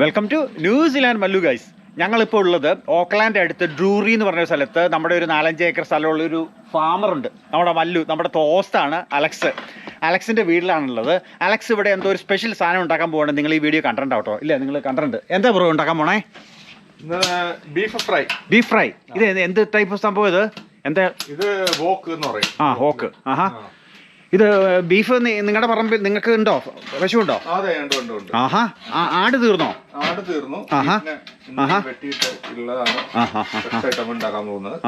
Welcome to New Zealand Mallu guys ഞങ്ങളിപ്പോൾ ഉള്ളത് Auckland അടുത്ത് ഡ്രൂറി എന്ന് പറഞ്ഞ സ്ഥലത്ത്. നമ്മുടെ ഒരു നാലഞ്ച് ഏക്കർ സ്ഥലമുള്ള ഒരു ഫാമറുണ്ട് ഉണ്ട്. നമ്മുടെ മല്ലു നമ്മുടെ തോസ്താണ് അലക്സ് അലക്സിന്റെ വീട്ടിലാണുള്ളത്. അലക്സ് ഇവിടെ എന്തോ ഒരു സ്പെഷ്യൽ സാധനം ഉണ്ടാക്കാൻ പോകണം നിങ്ങൾ ഈ വീഡിയോ കണ്ടിട്ടുണ്ടോ കേട്ടോ ഇല്ല? നിങ്ങൾ കണ്ടിട്ടുണ്ട്. എന്താ ബ്രോ ഉണ്ടാക്കാൻ പോണേ? ബീഫ് ഫ്രൈ ബീഫ് ഫ്രൈ ഇത് എന്ത് എന്ത് ടൈപ്പ് സംഭവം ഇത്? എന്താ? ഇത് വോക്ക് എന്ന് പറയും. ആ ഹോക്ക് ആഹാ. ഇത് ബീഫ് നിങ്ങളുടെ പറമ്പിൽ നിങ്ങൾക്ക് ഉണ്ടോ? പശു ഉണ്ടോ അതെ ഉണ്ട് ഉണ്ട് ഉണ്ട്. ആഹാ ആട് തീർന്നോ? ആട് തീർന്നു. ആഹാ. ആഹാ. ഉണ്ടാക്കാൻ പോകുന്നത്.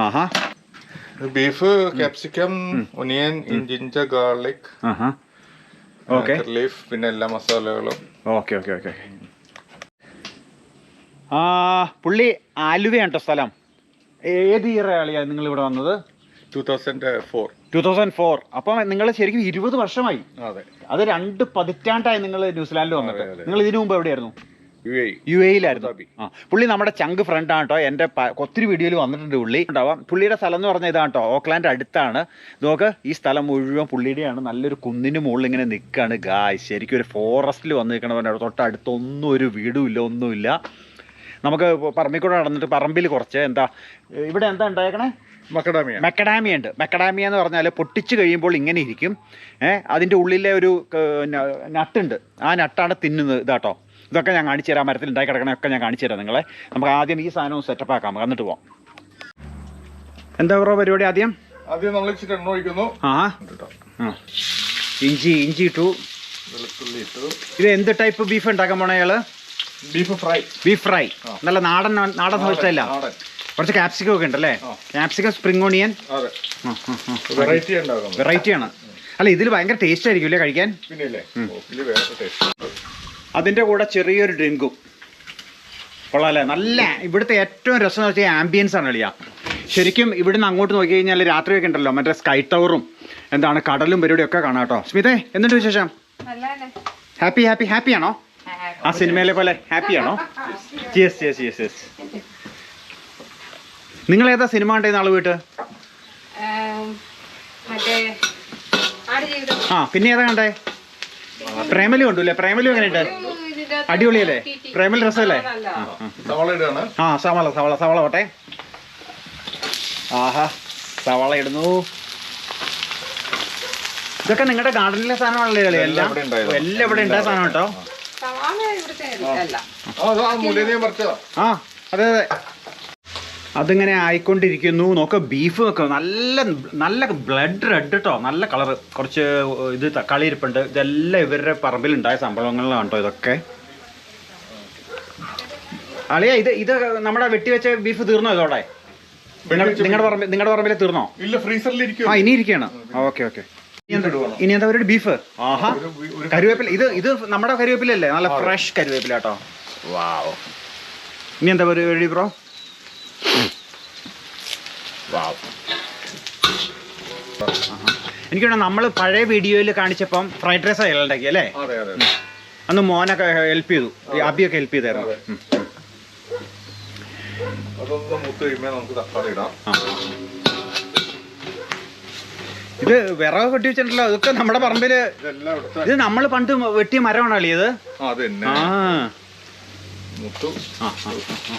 Beef capsicum onion ginger garlic okay. Leaf പിന്നെ എല്ലാ മസാലകളും. ഓക്കെ ഓക്കെ ഓക്കെ ആ പുള്ളി ആലുവയാണ് കേട്ടോ സ്ഥലം ഏത് ഇയർ ആളിയാണ് നിങ്ങൾ ഇവിടെ വന്നത്? Two thousand four. Two thousand four അപ്പം നിങ്ങൾ ശരിക്കും ഇരുപത് വർഷമായി. അതെ. അത് രണ്ട് പതിറ്റാണ്ടായി നിങ്ങൾ ന്യൂസിലാൻഡിൽ വന്നിട്ട്. അതെ. നിങ്ങൾ ഇതിനു മുമ്പ് എവിടെയായിരുന്നു? യു എയിലായിരുന്നു. ആ പുള്ളി നമ്മുടെ ചങ്ക് ഫ്രണ്ടാണ് കേട്ടോ എന്റെ പ- ഒത്തിരി വീഡിയോയിൽ വന്നിട്ടുണ്ട് പുള്ളി. ഉണ്ടാവാം. പുള്ളിയുടെ സ്ഥലം എന്ന് പറഞ്ഞാൽ ഇതാണ് കേട്ടോ ഓക്ലാൻഡ് അടുത്താണ്. നോക്ക് ഈ സ്ഥലം മുഴുവൻ പുള്ളിയുടെയാണ്. നല്ലൊരു കുന്നിന് മുകളിൽ ഇങ്ങനെ നിൽക്കുകയാണ് ഗായ് ശരിക്കും ഒരു ഫോറസ്റ്റിൽ വന്ന് നിൽക്കണവന്റെ തൊട്ടടുത്തൊന്നും ഒരു വീടും ഇല്ല ഒന്നുമില്ല. നമുക്ക് പറമ്പിൽ കൂടെ നടന്നിട്ട് പറമ്പിൽ കുറച്ച് എന്താ ഇവിടെ എന്താ ഉണ്ടായേക്കണേ? മക്കഡാമിയ. മെക്കഡാമിയ ഉണ്ട്. മെക്കഡാമിയ എന്ന് പറഞ്ഞാൽ പൊട്ടിച്ച് കഴിയുമ്പോൾ ഇങ്ങനെ ഇരിക്കും. ഏഹ് അതിന്റെ ഉള്ളിലെ ഒരു നട്ടുണ്ട്. ആ നട്ടാണ് തിന്നുന്നത് ഇതാട്ടോ. ഇതൊക്കെ ഞാൻ കാണിച്ചു തരാം. മരത്തിൽ ഉണ്ടായി കിടക്കണൊക്കെ ഞാൻ കാണിച്ചു തരാം നിങ്ങളെ. നമുക്ക് ആദ്യം ഈ സാധനം സെറ്റപ്പ് ആക്കാം. എന്നിട്ട് പോവാം. എന്താ പറയുക പരിപാടി ആദ്യം? ആദ്യം നമ്മൾ ഇച്ചിരി എണ്ണ ഒഴിക്കുന്നു. ആ. ഇഞ്ചി ഇഞ്ചി ഇട്ടു. വെളുത്തുള്ളി ഇട്ടു. ഇത് എന്ത് ടൈപ്പ് ബീഫ് ഉണ്ടാക്കാൻ പോണേ അയാൾ ബീഫ് ഫ്രൈ ബീഫ് ഫ്രൈ നല്ല നാടൻ നാടൻ സ്റ്റൈല നാടൻ. കുറച്ച് ക്യാപ്സിക്കം ഒക്കെ ഉണ്ടല്ലേ? Capsicum capsicum spring onion variety ആണ്. അല്ല ഇതിൽ ഭയങ്കര ടേസ്റ്റ് ആയിരിക്കും അല്ലേ കഴിക്കാൻ? പിന്നെ ഇല്ലേ വോക്കിൽ വേറെ ടേസ്റ്റ് അതിന്റെ കൂടെ ചെറിയൊരു ഡ്രിങ്കും. കൊള്ളാല്ലേ? നല്ല ഇവിടുത്തെ ഏറ്റവും രസം എന്ന് വെച്ചാൽ ആംബിയൻസ് ആണ് കളിയാ ശരിക്കും ഇവിടുന്ന് അങ്ങോട്ട് നോക്കി കഴിഞ്ഞാൽ രാത്രിയൊക്കെ ഉണ്ടല്ലോ. മറ്റേ സ്കൈ ടവറും എന്താണ് കടലും പരിപാടിയും ഒക്കെ കാണാം കേട്ടോ. സ്മിതേ എന്നിട്ട് വിശേഷം. ഹാപ്പി ഹാപ്പി ഹാപ്പി ആണോ? ആ സിനിമയിലെ പോലെ ഹാപ്പി ആണോ? യെസ് യെസ് യെസ് യെസ് നിങ്ങൾ ഏതാ സിനിമ കണ്ടേ നാളെ വീട്ട്. ആ പിന്നെ ഏതാ കണ്ടേ? പ്രേമലു കണ്ടു പ്രേമലു എങ്ങനെയുണ്ട്? അടിപൊളിയല്ലേ? പ്രേമൽ രസമല്ലേ. ആ ആ സവാള സവാള സവാള സവാള പോട്ടെ. ആഹാ സവാള ഇടുന്നു. ഇതൊക്കെ നിങ്ങളുടെ ഗാർഡനിലെ സാധനമാണല്ലേ കളി? എല്ലാം എല്ലാം ഇവിടെ ഉണ്ടായ സാധനം കേട്ടോ. അല്ല. ആ അതെ അതെ. അതിങ്ങനെ ആയിക്കൊണ്ടിരിക്കുന്നു. നോക്ക് ബീഫ് നോക്ക നല്ല നല്ല ബ്ലഡ് റെഡ് കേട്ടോ നല്ല കളർ കുറച്ച് ഇത് തക്കാളി ഇരിപ്പുണ്ട് ഇതെല്ലാം ഇവരുടെ പറമ്പിലുണ്ടായ സംഭവങ്ങളിലാണ് കേട്ടോ ഇതൊക്കെ. അളിയ ഇത് ഇത് നമ്മുടെ വെട്ടിവെച്ച ബീഫ് തീർന്നോ ഇതോടെ നിങ്ങളുടെ പറമ്പിൽ നിങ്ങളുടെ പറമ്പിൽ തീർന്നോ? ഇല്ല ഫ്രീസറിൽ ആ ഇനി ഇരിക്കുകയാണ് ഓക്കെ ഓക്കെ. ഇനി എന്താ ഒരു ബീഫ് ആഹാ കരുവേപ്പില. ഇത് ഇത് നമ്മുടെ കരുവേപ്പിലല്ലേ? നല്ല ഫ്രഷ് കരുവേപ്പില കേട്ടോ വാവ് ഇനി എന്താ പരിപാടി ബ്രോ എനിക്ക് നമ്മൾ പഴയ വീഡിയോയിൽ കാണിച്ചപ്പം ഫ്രൈഡ് റൈസ് അയാൾ ഉണ്ടാക്കി അല്ലേ? അന്ന് മോനൊക്കെ ഹെൽപ്പ് ചെയ്തു. അബിയൊക്കെ ഹെൽപ്പ് ചെയ്തായിരുന്നു. ഇത് വിറക് കെട്ടി വെച്ചിട്ടുണ്ടല്ലോ ഇതൊക്കെ നമ്മുടെ പറമ്പിൽ. ഇത് നമ്മൾ പണ്ട് വെട്ടിയ മരമാണോ അളിയത് ആ അത് തന്നെ ആ മുത്തു ആ, ആ, ആ.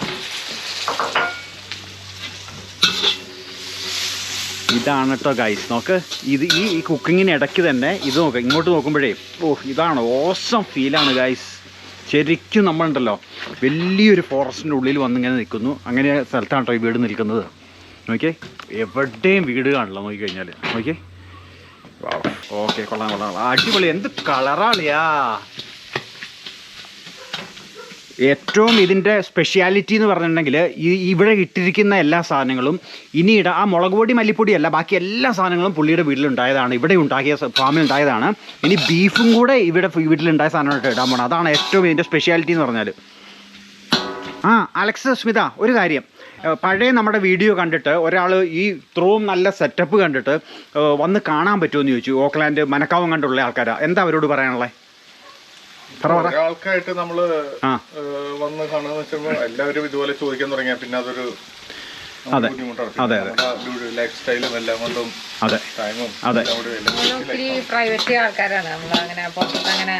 ഇതാണ് കേട്ടോ ഗൈസ് നോക്ക് ഇത് ഈ കുക്കിങ്ങിന് ഇടയ്ക്ക് തന്നെ ഇത് നോക്ക് ഇങ്ങോട്ട് നോക്കുമ്പോഴേ ഓ ഇതാണ് ഓസം ഫീലാണ് ഗൈസ് ശരിക്കും നമ്മളുണ്ടല്ലോ വലിയൊരു ഫോറസ്റ്റിന്റെ ഉള്ളിൽ വന്നിങ്ങനെ നിൽക്കുന്നു. അങ്ങനെ സ്ഥലത്താണ് കേട്ടോ ഈ വീട് നിൽക്കുന്നത്. നോക്കിയേ എവിടെയും വീട് കാണില്ല നോക്കിക്കഴിഞ്ഞാൽ നോക്കിയേ. ഓക്കെ കൊള്ളാം കൊള്ളാം അടിപൊളി എന്ത് കളറാളിയാ ഏറ്റവും ഇതിന്റെ സ്പെഷ്യാലിറ്റി എന്ന് പറഞ്ഞിട്ടുണ്ടെങ്കിൽ ഈ ഇവിടെ ഇട്ടിരിക്കുന്ന എല്ലാ സാധനങ്ങളും ഇനി ഇട ആ മുളക് പൊടി മല്ലിപ്പൊടി അല്ല ബാക്കി എല്ലാ സാധനങ്ങളും പുള്ളിയുടെ വീട്ടിലുണ്ടായതാണ്. ഇവിടെ ഉണ്ടാക്കിയ ഫാമിൽ ഉണ്ടായതാണ്. ഇനി ബീഫും കൂടെ ഇവിടെ വീട്ടിലുണ്ടായ സാധനമായിട്ട് ഇടാൻ പോകണം അതാണ് ഏറ്റവും ഇതിന്റെ സ്പെഷ്യാലിറ്റി എന്ന് പറഞ്ഞാൽ ആ അലക്സ് സ്മിത ഒരു കാര്യം. പഴയ നമ്മുടെ വീഡിയോ കണ്ടിട്ട് ഒരാൾ ഈ ഇത്രയും നല്ല സെറ്റപ്പ് കണ്ടിട്ട് വന്ന് കാണാൻ പറ്റുമെന്ന് ചോദിച്ചു. ഓക്ലാൻഡ് മനക്കാവും കണ്ടുള്ള ആൾക്കാരാണ് എന്താ അവരോട് പറയാനുള്ളത് പറ പറ ഒരാൾക്കായിട്ട് നമ്മൾ വന്ന് കാണുക എല്ലാവരും ഇതുപോലെ ചോദിക്കാൻ തുടങ്ങിയ പിന്നെ അതൊരു അതെ. അതെ, ലൈഫ് സ്റ്റൈലും എല്ലാം കൊണ്ടും അതെ. ടൈമും അതെ. ഒത്തിരി പ്രൈവറ്റ് ആൾക്കാരാണ്. നമ്മൾ അങ്ങനെ പുറത്ത് അങ്ങനെ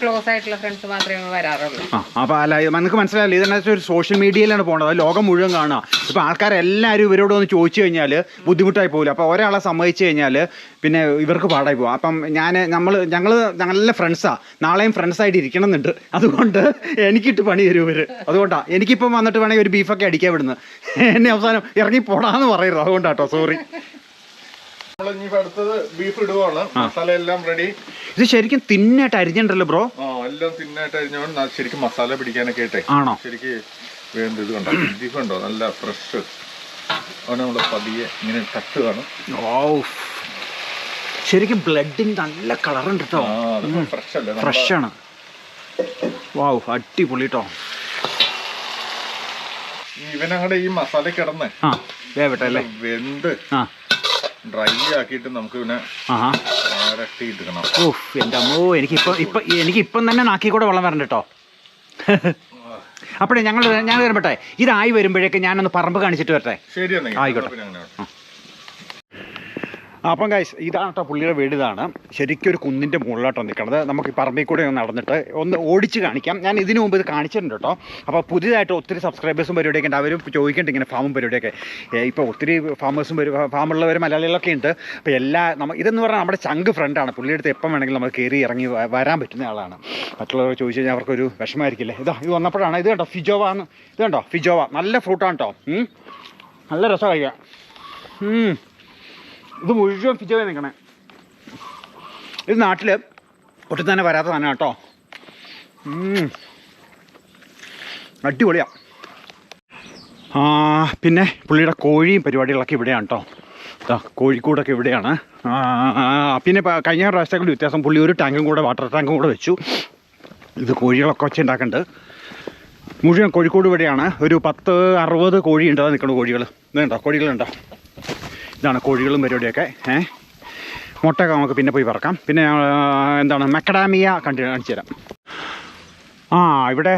ക്ലോസ് ആയിട്ടുള്ള ഫ്രണ്ട്സ് മാത്രമേ വരാറുള്ളൂ. അപ്പോൾ അല്ല നമുക്ക് മനസ്സിലായില്ല? ഇതെന്നു വെച്ചാൽ ഒരു സോഷ്യൽ മീഡിയയിലാണ് പോകേണ്ടത് അത് ലോകം മുഴുവൻ കാണുക ഇപ്പോൾ ആൾക്കാരെല്ലാവരും ഇവരോട് ഒന്ന് ചോദിച്ചു കഴിഞ്ഞാൽ ബുദ്ധിമുട്ടായി പോകില്ല അപ്പോൾ ഒരാളെ സമ്മതിച്ചു കഴിഞ്ഞാൽ പിന്നെ ഇവർക്ക് പാടായി പോകും അപ്പം ഞാൻ നമ്മൾ ഞങ്ങൾ നല്ല ഫ്രണ്ട്സാണ് നാളെയും ഫ്രണ്ട്സായിട്ട് ഇരിക്കണം എന്നുണ്ട് അതുകൊണ്ട് എനിക്കിട്ട് പണി തരും ഇവർ അതുകൊണ്ടാണ് എനിക്കിപ്പം വന്നിട്ട് വേണമെങ്കിൽ ഒരു ബീഫൊക്കെ അടിക്കാൻ വിടുന്നു എന്നെ അവസാനം ഇറങ്ങി പോടാന്ന് പറയരുത് അതുകൊണ്ടാട്ടോ സോറി അടുത്തത് ബീഫ് ഇടുവാണ്. മസാല എല്ലാം റെഡി ഇത് ശരിക്കും തിന്നായിട്ട് അരിഞ്ഞിട്ടുണ്ടല്ലോ ബ്രോ ആ എല്ലാം തിന്നായിട്ട് അരിഞ്ഞോണ്ട് ശരിക്കും മസാല പിടിക്കാനൊക്കെ ആയിട്ടെ ആണോ? ശരിക്കും വേണ്ട ഇത് കണ്ടോ? ബീഫ് ഉണ്ടോ? നല്ല ഫ്രഷ് നമ്മൾ പതിയെ ഇങ്ങനെ തട്ട് കാണും. ശരിക്കും ബ്ലഡിന് നല്ല കളറുണ്ട് കേട്ടോ ഫ്രഷ് ആണ്. വാവ് അടിപൊളി കേട്ടോ ഇവനങ്ങടെ ഈ മസാല കിടന്ന് വേവട്ടെ അല്ലേ? വെന്ത് ഡ്രൈ ആക്കിയിട്ട് നമുക്ക് ഇവനെ ആഹാ. ഇരട്ടി എടുക്കണം ഓഹ് എന്റെ അമ്മോ എനിക്കിപ്പം ഇപ്പം എനിക്കിപ്പം തന്നെ നാക്കി കൂടെ വെള്ളം വരണ്ട കേട്ടോ അപ്പോഴേ ഞങ്ങൾ ഞാൻ വരുമ്പോട്ടെ ഇതായി വരുമ്പോഴേക്ക് ഞാനൊന്ന് പറമ്പ് കാണിച്ചിട്ട് വരട്ടെ. ശരി ആയിക്കോട്ടെ. അപ്പം ഗൈസ് ഇതാണ് കേട്ടോ പുള്ളിയുടെ വീട് ഇതാണ്. ശരിക്കും ഒരു കുന്നിന്റെ മുകളിലോട്ടാണ് നിൽക്കുന്നത് നമുക്ക് ഈ പറമ്പിൽ കൂടെ ഒന്ന് നടന്നിട്ട് ഒന്ന് ഓടിച്ച് കാണിക്കാം. ഞാൻ ഇതിനു മുമ്പ് ഇത് കാണിച്ചിട്ടുണ്ട് കേട്ടോ അപ്പോൾ പുതിയതായിട്ട് ഒത്തിരി സബ്സ്ക്രൈബേഴ്സും പരിപാടിയൊക്കെ ഉണ്ട്. അവരും ചോദിക്കുന്നുണ്ട് ഇങ്ങനെ ഫാമും പരിപാടിയൊക്കെ. ഇപ്പോൾ ഒത്തിരി ഫാമേഴ്സും ഫാമുള്ളവർ മലയാളികളൊക്കെ ഉണ്ട്. അപ്പോൾ എല്ലാ നമ്മൾ ഇതെന്ന് പറഞ്ഞാൽ നമ്മുടെ ചങ്ക് ഫ്രണ്ടാണ് പുള്ളിയുടെ അടുത്ത് എപ്പം വേണമെങ്കിലും നമ്മൾ കയറി ഇറങ്ങി വരാൻ പറ്റുന്ന ആളാണ്. മറ്റുള്ളവർ ചോദിച്ചു കഴിഞ്ഞാൽ അവർക്കൊരു വിഷമമായിരിക്കില്ലേ? ഇതാ ഇത് വന്നപ്പോഴാണ്. ഇത് കേട്ടോ ഫിജോവ എന്ന് ഇത് കണ്ടോ? ഫിജോവ നല്ല ഫ്രൂട്ടാണ് കേട്ടോ. നല്ല രസമായി കഴിക്കാം ഉം. ഇത് മുഴുവൻ പിച്ചവേ നിൽക്കണേ ഇത് നാട്ടിൽ ഒട്ടും തന്നെ വരാത്ത സാധനം കേട്ടോ. അടിപൊളിയാ. പിന്നെ പുള്ളിയുടെ കോഴിയും പരിപാടികളൊക്കെ ഇവിടെയാണ് കേട്ടോ. കോഴിക്കൂടൊക്കെ ഇവിടെയാണ്. പിന്നെ കഴിഞ്ഞ പ്രാവശ്യത്തേക്കുള്ള വ്യത്യാസം പുള്ളി ഒരു ടാങ്കും കൂടെ വാട്ടർ ടാങ്കും കൂടെ വെച്ചു. ഇത് കോഴികളൊക്കെ വെച്ച് ഉണ്ടാക്കുന്നുണ്ട്. മുഴുവൻ കോഴിക്കോട് ഇവിടെയാണ്. ഒരു പത്ത് അറുപത് കോഴി ഉണ്ടാകാൻ നിൽക്കുന്ന കോഴികൾ ഇതുണ്ടോ? കോഴികളുണ്ടോ? ഇതാണ് കോഴികളും പരിപാടിയൊക്കെ ഏ? മുട്ടയൊക്കെ നമുക്ക് പിന്നെ പോയി പറക്കാം പിന്നെ എന്താണ് മെക്കഡാമിയ കണ്ടു കാണിച്ചു തരാം. ആ ഇവിടെ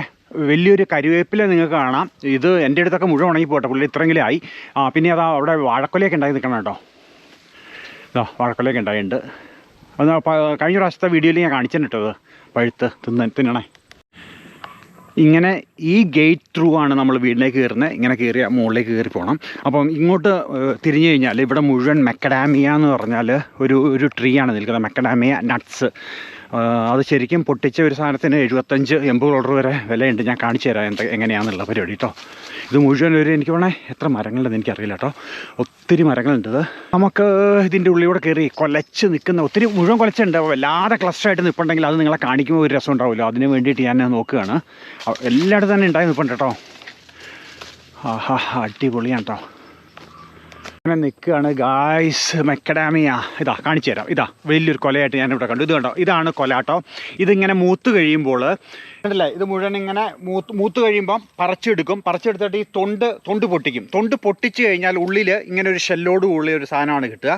വലിയൊരു കരുവേപ്പില നിങ്ങൾക്ക് കാണാം. ഇത് എന്റെ അടുത്തൊക്കെ മുഴുവൻ ഉണങ്ങി പോട്ടെ പുള്ളി ഇത്രയെങ്കിലും ആയി. ആ പിന്നെ അതാ അവിടെ വാഴക്കൊലയൊക്കെ ഉണ്ടായി നിൽക്കണം കേട്ടോ. ഇതാ വാഴക്കൊലയൊക്കെ ഉണ്ടായിട്ടുണ്ട്. അത് കഴിഞ്ഞ പ്രാവശ്യത്തെ വീഡിയോയിൽ ഞാൻ കാണിച്ചിട്ടുണ്ട് പഴുത്ത് തിന്ന തിന്നണേ. ഇങ്ങനെ ഈ ഗേറ്റ് ത്രൂ ആണ് നമ്മൾ വീട്ടിലേക്ക് കയറുന്നത്. ഇങ്ങനെ കയറി മുകളിലേക്ക് കയറി പോകണം അപ്പം ഇങ്ങോട്ട് തിരിഞ്ഞു കഴിഞ്ഞാൽ ഇവിടെ മുഴുവൻ മെക്കഡാമിയ എന്ന് പറഞ്ഞാൽ ഒരു ഒരു ട്രീ ആണ് നിൽക്കുന്നത്. മെക്കഡാമിയ നട്ട്സ് അത് ശരിക്കും പൊട്ടിച്ച ഒരു സാധനത്തിന് എഴുപത്തഞ്ച് എൺപത് ഡോളർ വരെ വിലയുണ്ട്. ഞാൻ കാണിച്ചു തരാം എന്താ എങ്ങനെയാണെന്നുള്ള പരിപാടി കേട്ടോ ഇത് മുഴുവൻ ഒരു എനിക്ക് വേണേ എത്ര മരങ്ങളുണ്ടെന്ന് എനിക്കറിയില്ല കേട്ടോ ഒത്തിരി മരങ്ങളുണ്ട് ഇത്. നമുക്ക് ഇതിന്റെ ഉള്ളിലൂടെ കയറി കൊലച്ച് നിൽക്കുന്ന ഒത്തിരി മുഴുവൻ കൊലച്ചുണ്ട്. വല്ലാതെ ക്ലസ്റ്ററായിട്ട് നിൽപ്പുണ്ടെങ്കിൽ അത് നിങ്ങളെ കാണിക്കുമ്പോൾ ഒരു രസം ഉണ്ടാവില്ല അതിന് വേണ്ടിയിട്ട് ഞാൻ നോക്കുകയാണ്. എല്ലായിടത്തും തന്നെ ഉണ്ടായി നിൽപ്പുണ്ട് കേട്ടോ ആഹാ അടിപൊളിയാണ് കേട്ടോ അങ്ങനെ നിൽക്കുകയാണ്. ഗായ്സ് മെക്കഡാമിയ ഇതാ കാണിച്ചു തരാം. ഇതാ വലിയൊരു കൊലയായിട്ട് ഞാനിവിടെ കണ്ടു. ഇത് കണ്ടോ? ഇതാണ് കൊല കേട്ടോ. ഇതിങ്ങനെ മൂത്ത് കഴിയുമ്പോൾ കണ്ടില്ലേ? ഇത് മുഴുവൻ ഇങ്ങനെ മൂത്ത് മൂത്ത് കഴിയുമ്പം പറിച്ചെടുക്കും. പറിച്ചെടുത്തിട്ട് ഈ തൊണ്ട് തൊണ്ട് പൊട്ടിക്കും. തൊണ്ട് പൊട്ടിച്ചു കഴിഞ്ഞാൽ ഉള്ളിൽ ഇങ്ങനെ ഒരു ഷെല്ലോട് കൂടിയ ഒരു സാധനമാണ് കിട്ടുക.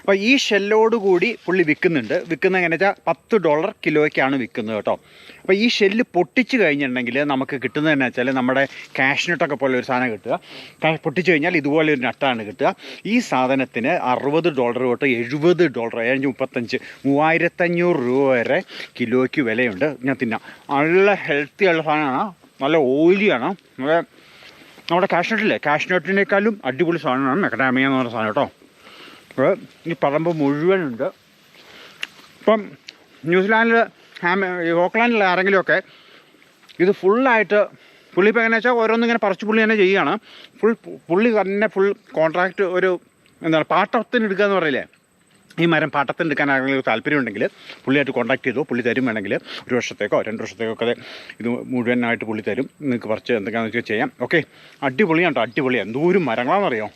അപ്പോൾ ഈ ഷെല്ലോട് കൂടി പുള്ളി വിൽക്കുന്നുണ്ട്. വിൽക്കുന്ന എങ്ങനെ വെച്ചാൽ പത്ത് ഡോളർ കിലോയ്ക്കാണ് വിൽക്കുന്നത് കേട്ടോ. അപ്പോൾ ഈ ഷെല്ല് പൊട്ടിച്ച് കഴിഞ്ഞിട്ടുണ്ടെങ്കിൽ നമുക്ക് കിട്ടുന്നത് എന്ന് വെച്ചാൽ നമ്മുടെ കാഷ് നട്ടൊക്കെ പോലെ ഒരു സാധനം കിട്ടുക. പൊട്ടിച്ച് കഴിഞ്ഞാൽ ഇതുപോലെ ഒരു നട്ടാണ് കിട്ടുക. ഈ സാധനത്തിന് അറുപത് ഡോളർ തൊട്ട് എഴുപത് ഡോളർ ഏഴ് മുപ്പത്തഞ്ച് മൂവായിരത്തഞ്ഞൂറ് രൂപ വരെ കിലോയ്ക്ക് വിലയുണ്ട്. ഞാൻ തിന്നാം. നല്ല ഹെൽത്തി ഉള്ള സാധനമാണ്. നല്ല ഓയിലിയാണ് നമ്മുടെ കാഷ് നട്ടില്ലേ അടിപൊളി സാധനമാണ്. മെക്കഡാമിയ എന്ന് പറയുന്ന സാധനം കേട്ടോ. ഈ പറമ്പ് മുഴുവനുണ്ട്. ഇപ്പം ന്യൂസിലാൻഡിൽ ഹാമ ഓക്ലാൻഡിൽ ആരെങ്കിലുമൊക്കെ ഇത് ഫുള്ളായിട്ട് പുള്ളി ഇപ്പോൾ എങ്ങനെയാ വെച്ചാൽ ഓരോന്നിങ്ങനെ പറിച്ച് പുള്ളി തന്നെ ചെയ്യുകയാണ് ഫുൾ പുള്ളി തന്നെ ഫുൾ കോൺട്രാക്റ്റ് ഒരു എന്താണ് പാട്ടത്തിന് എടുക്കുക എന്ന് പറയില്ലേ? ഈ മരം പാട്ടത്തിന് എടുക്കാൻ ആരെങ്കിലും താല്പര്യമുണ്ടെങ്കിൽ പുള്ളിയായിട്ട് കോൺടാക്ട് ചെയ്തു പുള്ളി തരും വേണമെങ്കിൽ. ഒരു വർഷത്തേക്കോ രണ്ട് വർഷത്തേക്കോ ഒക്കെ ഇത് മുഴുവനായിട്ട് പുള്ളി തരും. നിങ്ങൾക്ക് പറിച്ച് എന്തൊക്കെയാണെന്ന് വെച്ചാൽ ചെയ്യാം. ഓക്കെ. അടിപൊളിയാണ് കേട്ടോ അടിപൊളിയാണ്. എന്തോരം മരങ്ങളാണെന്നറിയോ?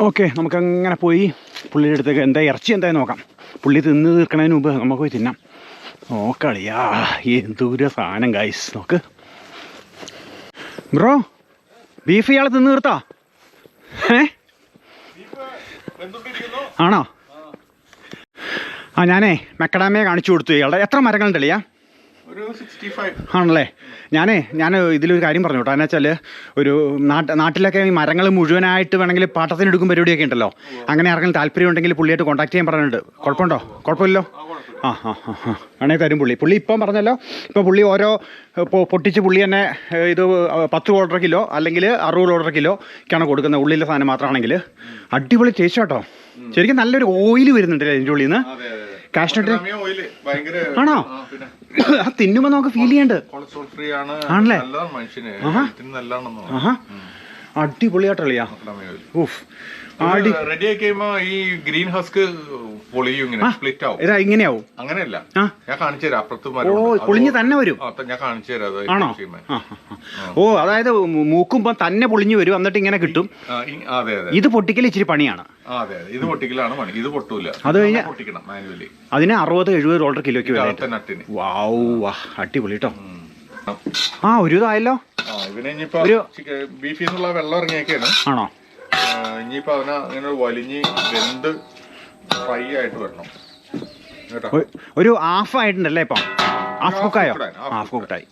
ഓക്കെ നമുക്കങ്ങനെ പോയി. പുള്ളിയുടെ അടുത്തേക്ക് എന്താ ഇറച്ചി എന്തായാലും നോക്കാം. പുള്ളി തിന്ന് തീർക്കണതിന് മുമ്പ് നമുക്ക് പോയി തിന്നാം. നോക്കളിയാ എന്തൂര സാധനം ഗൈസ് നോക്ക്. ബ്രോ ബീഫ് ഇയാൾ തിന്ന് തീർത്താ? ഏ? ആണോ? ആ ഞാനേ മെക്കഡാമയെ കാണിച്ചു കൊടുത്തു. ഇയാളുടെ എത്ര മരങ്ങളുണ്ട് ആണല്ലേ? ഞാനേ ഞാൻ ഇതിലൊരു കാര്യം പറഞ്ഞു കേട്ടോ. എന്ന് വെച്ചാൽ ഒരു നാട്ട് നാട്ടിലൊക്കെ ഈ മരങ്ങൾ മുഴുവനായിട്ട് വേണമെങ്കിൽ പാട്ടത്തിന് എടുക്കും പരിപാടിയൊക്കെ ഉണ്ടല്ലോ. അങ്ങനെ ഇറങ്ങാൻ താല്പര്യം ഉണ്ടെങ്കിൽ പുള്ളിയായിട്ട് കോൺടാക്ട് ചെയ്യാൻ പറഞ്ഞിട്ടുണ്ട്. കുഴപ്പമുണ്ടോ? കുഴപ്പമില്ലല്ലോ? ആ ആ ആ ആ ആണെങ്കിൽ തരും പുള്ളി. പുള്ളി ഇപ്പം പറഞ്ഞല്ലോ ഇപ്പോൾ പുള്ളി ഓരോ ഇപ്പോൾ പൊട്ടിച്ച് പുള്ളി തന്നെ ഇത് പത്ത് ഓർഡർ കിലോ അല്ലെങ്കിൽ അറുപത് ഓർഡർ കിലോ ഒക്കെയാണ് കൊടുക്കുന്നത് ഉള്ളിലെ സാധനം മാത്രമാണെങ്കിൽ. അടിപൊളി ടേസ്റ്റ് കേട്ടോ ശരിക്കും നല്ലൊരു ഓയിൽ വരുന്നുണ്ടല്ലേ അതിന്റെ ഉള്ളിൽ നിന്ന് കാഷ്നട്ട് ആണോ? ആ, തിന്നുമ്പോ തിന്നുമ്പോൾ നമുക്ക് ഫീൽ ചെയ്യണ്ട്. കൊളസ്ട്രോൾ ഫ്രീ ആണ്. ആണല്ലേ? നല്ലതാണ് മനുഷ്യന്. നല്ലതാണെന്ന് ഊഫ് ആടി. റെഡി ആയി കഴിയുമ്പോ ഈ ഗ്രീൻ ഹസ്ക് പൊളിയും ഇങ്ങനെ സ്പ്ലിറ്റ് ആവും. ഇതാ ഇങ്ങനെയാവും. അങ്ങനെയല്ല. ഞാൻ കാണിച്ചു തരാം അപ്പുറത്ത് ഓ പൊളിഞ്ഞ് തന്നെ വരും. ഞാൻ കാണിച്ചു തരാം ആണോ. ഓ അതായത് മൂക്കുമ്പോ തന്നെ പൊളിഞ്ഞു വരും എന്നിട്ട് ഇങ്ങനെ കിട്ടും. അതെ അതെ. ഇത് പൊട്ടിക്കൽ ഇച്ചിരി പണിയാണ്. അതെ അതെ. ഇത് പൊട്ടിക്കലാണ് പണി. ഇത് പൊട്ടൂല. അത് കഴിഞ്ഞാൽ പൊട്ടിക്കണം മാനുവലി അതിന് അറുപത് എഴുപത് ഡോളർ കിലോയ്ക്ക് വരും വാവ് വാ അടിപൊളി കേട്ടോ ആ ഒരു ഇതായല്ലോ ആ ഇവനെ ഇനിയിപ്പോ ഒരു- ബീഫിൽ നിന്നുള്ള വെള്ളം ഇറങ്ങിയൊക്കെയാണ് ആണോ? ഇനിയിപ്പോ അവനെ അങ്ങനെ വലിഞ്ഞ് വെന്ത് ഫ്രൈ ആയിട്ട് വരണം കേട്ടോ? ഒരു ഹാഫ് ആയിട്ടുണ്ടല്ലേ ഇപ്പം? ഹാഫ് കുക്കായോ ഹാഫ് കുക്കായി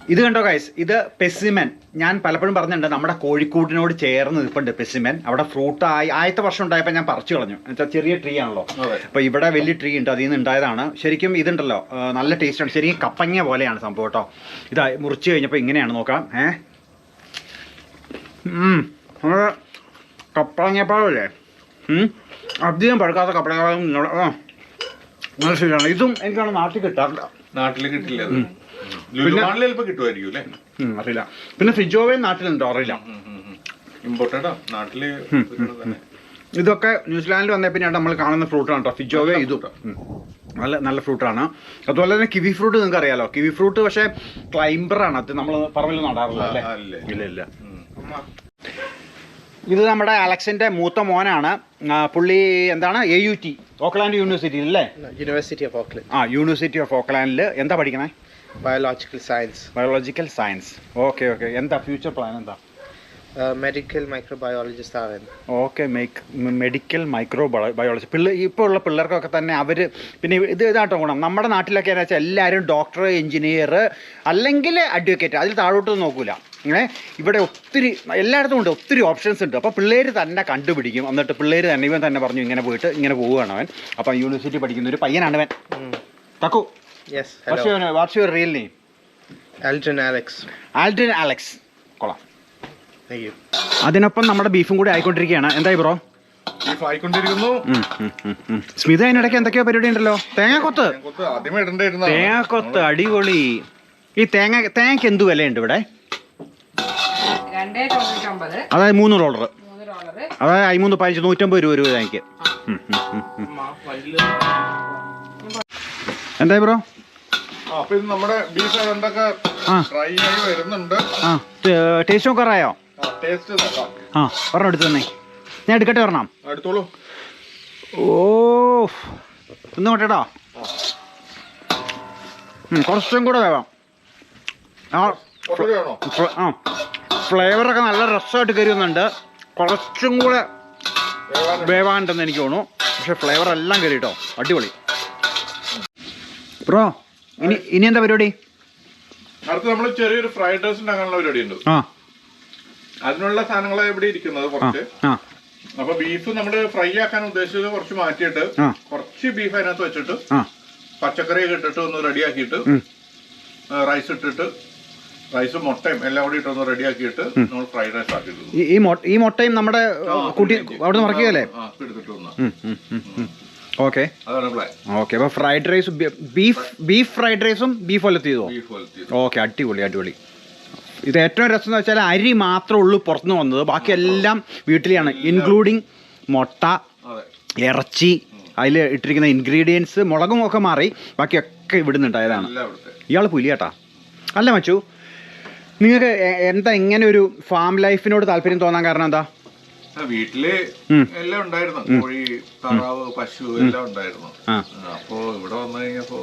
ഇത് കണ്ടോ ഗൈസ് ഇത് പെസിമൻ ഞാൻ പലപ്പോഴും പറഞ്ഞിട്ടുണ്ട് നമ്മുടെ കോഴിക്കോടിനോട് ചേർന്ന് നിൽപ്പുണ്ട് പെസിമൻ അവിടെ ഫ്രൂട്ട് ആയി ആദ്യത്തെ വർഷം ഉണ്ടായപ്പോൾ ഞാൻ പറിച്ചു കളഞ്ഞു. എന്നുവെച്ചാൽ ചെറിയ ട്രീ ആണല്ലോ. അപ്പോൾ ഇവിടെ വലിയ ട്രീ ഉണ്ട്. അതിൽ നിന്ന് ഉണ്ടായതാണ്. ശരിക്കും ഇതുണ്ടല്ലോ. നല്ല ടേസ്റ്റ് ആണ്. ശരിക്കും കപ്പങ്ങ പോലെയാണ് സംഭവം കേട്ടോ. ഇതാ മുറിച്ച് കഴിഞ്ഞപ്പോൾ ഇങ്ങനെയാണ് നോക്കാം. ഏ ഉം, നമ്മുടെ കപ്പളങ്ങപ്പാടല്ലേ അധികം പഴുക്കാത്ത കപ്പളങ്ങപ്പാടം നിന്നോട് ആ. നല്ല ശരിയാണ്. ഇതും എനിക്കാണ് നാട്ടിൽ കിട്ടാറില്ല നാട്ടിൽ കിട്ടില്ല അത്. ലുലുമാളിൽ ചിലപ്പോ കിട്ടുമായിരിക്കും അല്ലേ? അറിയില്ല. പിന്നെ ഫിജോവയും നാട്ടിലുണ്ടോ അറിയില്ല. ഇമ്പോർട്ടന്റാ? നാട്ടിൽ. ഇതൊക്കെ ന്യൂസിലാൻഡിൽ വന്നേ പിന്നെ നമ്മൾ കാണുന്ന ഫ്രൂട്ടാണ് കേട്ടോ ഫിജോവേ ഇതും. നല്ല നല്ല ഫ്രൂട്ടാണ്. അതുപോലെ തന്നെ കിവി ഫ്രൂട്ട് നിങ്ങൾക്ക് അറിയാലോ. കിവി ഫ്രൂട്ട് പക്ഷേ ക്ലൈംബറാണ്. അത് നമ്മൾ പറമ്പിൽ നടാറില്ല അല്ലേ? ഇല്ല ഇല്ല. ഇത് നമ്മുടെ അലക്സിന്റെ മൂത്ത മോനാണ്. ആ, പുള്ളി എന്താണ്? A U T Auckland university അല്ലേ? University of of Auckland. ആ യൂണിവേഴ്സിറ്റി ഓഫ് ഓക്ലാൻഡിൽ എന്താ പഠിക്കണേ? Biological science biological science okay okay എന്താ? ഫ്യൂച്ചർ പ്ലാൻ എന്താ? മെഡിക്കൽ medical microbiologist ആവാൻ. Okay make medical microbiology പിള്ളേ ഇപ്പോൾ ഉള്ള പിള്ളേർക്കൊക്കെ തന്നെ അവർ പിന്നെ ഇത് ഇതാട്ടോ ഗുണം. നമ്മുടെ നാട്ടിലൊക്കെ എന്ന് വെച്ചാൽ എല്ലാവരും ഡോക്ടർ എഞ്ചിനീയർ അല്ലെങ്കിൽ അഡ്വക്കേറ്റ് അതിൽ താഴോട്ട് നോക്കൂല. ഏ ഇവിടെ ഒത്തിരി എല്ലായിടത്തും ഉണ്ട് ഒത്തിരി ഓപ്ഷൻസ് ഉണ്ട്. അപ്പോൾ പിള്ളേർ തന്നെ കണ്ടുപിടിക്കും. എന്നിട്ട് പിള്ളേർ തന്നെ ഇവൻ തന്നെ പറഞ്ഞു ഇങ്ങനെ പോയിട്ട് ഇങ്ങനെ പോവുകയാണ് അവൻ. അപ്പോൾ യൂണിവേഴ്സിറ്റി പഠിക്കുന്ന ഒരു പയ്യനാണ് അവൻ. തക്കു വാട്സ്. യുവർ റിയൽ നെയിം കൊള്ളാം. അതിനൊപ്പം നമ്മുടെ ബീഫും കൂടി ആയിക്കൊണ്ടിരിക്കുകയാണ്. എന്തായി ബ്രോ. സ്മിത അതിനിടയ്ക്ക് എന്തൊക്കെയോ പരിപാടി ഉണ്ടല്ലോ? തേങ്ങാക്കൊത്ത്. തേങ്ങാക്കൊത്ത് അടിപൊളി. ഈ തേങ്ങ തേങ്ങക്ക് എന്ത് വിലയുണ്ട് ഇവിടെ? അതായത് മൂന്ന് റോളർ അതായത് അയിമൂന്ന് പതിനഞ്ച് നൂറ്റമ്പത് രൂപ രൂപ എനിക്ക്. എന്തായി ബ്രോ? ആ, അപ്പൊ ഇത് നമ്മുടെ ബീഫ് ഏതാണ്ടൊക്കെ ആ. ഫ്രൈ ആയി വരുന്നുണ്ട്. ആ ടേസ്റ്റ് നോക്കാറായോ? ടേസ്റ്റ് നോക്കാം. ആ ഒരെണ്ണം എടുത്തു തന്നെ. ഞാൻ എടുക്കട്ടെ ഒരെണ്ണം? എടുത്തോളൂ. ഓ ഒന്ന് കൊട്ടേട്ടോ കുറച്ചും കൂടെ ആ. കുറച്ചുകൂടി ആ. ഫ്ലേവറൊക്കെ നല്ല രസമായിട്ട് കരുതുന്നുണ്ട് കുറച്ചും കൂടെ വേവാണ്ടെന്ന് എനിക്ക് തോന്നുന്നു. പക്ഷെ ഫ്ലേവർ എല്ലാം കയറി കേട്ടോ അടിപൊളി. ബ്രോ ഇനി ഇനി എന്താ പരിപാടി? അടുത്ത് നമ്മൾ ചെറിയൊരു ഫ്രൈഡ് റൈസ് ഉണ്ടാക്കാനുള്ള പരിപാടി ഉണ്ട്. ആ. അതിനുള്ള സാധനങ്ങൾ എവിടെ ഇരിക്കുന്നത് കുറച്ച്. അപ്പൊ ബീഫ് നമ്മൾ ഫ്രൈ ആക്കാൻ ഉദ്ദേശിച്ചത് കുറച്ച് മാറ്റിയിട്ട് കുറച്ച് ബീഫ് അതിനകത്ത് വെച്ചിട്ട് പച്ചക്കറി ഒക്കെ ഇട്ടിട്ട് ഒന്ന് റെഡിയാക്കിയിട്ട്. റൈസ് ഇട്ടിട്ട് റൈസും മുട്ടയും എല്ലാം കൂടി ഇട്ടൊന്ന് റെഡിയാക്കിയിട്ട് നമ്മൾ ഫ്രൈഡ് റൈസ് ആക്കിയിട്ട് ഈ- ഈ മുട്ടയും നമ്മുടെ കുട്ടി അവിടെ നിന്ന് മറക്കുകയല്ലേ? ഓക്കെ. ഓക്കെ അപ്പോൾ fried rice beef beef fried റൈസും ബീഫ് ബീഫ് പോലത്തെ ഓക്കെ അടിപൊളി അടിപൊളി. ഇത് ഏറ്റവും രസം എന്ന് വെച്ചാൽ അരി മാത്രമേ ഉള്ളൂ പുറത്തുനിന്ന് വന്നത്. ബാക്കിയെല്ലാം വീട്ടിലെയാണ് ഇൻക്ലൂഡിങ് മുട്ട ഇറച്ചി അതിൽ ഇട്ടിരിക്കുന്ന ഇൻഗ്രീഡിയൻസ് മുളകും ഒക്കെ മാറി ബാക്കിയൊക്കെ ഇവിടുന്ന് ഉണ്ടായതാണ്. എല്ലാം അവിടുത്തെ ഇയാൾ പുലിയേട്ടാ? അല്ല മച്ചു നിങ്ങൾക്ക് എന്താ ഇങ്ങനെ ഒരു ഫാം ലൈഫിനോട് താല്പര്യം തോന്നാൻ കാരണം എന്താ? വീട്ടിൽ എല്ലാം ഉണ്ടായിരുന്നു. കോഴി താറാവ് പശു എല്ലാം ഉണ്ടായിരുന്നു. അപ്പൊ ഇവിടെ വന്നു കഴിഞ്ഞപ്പോ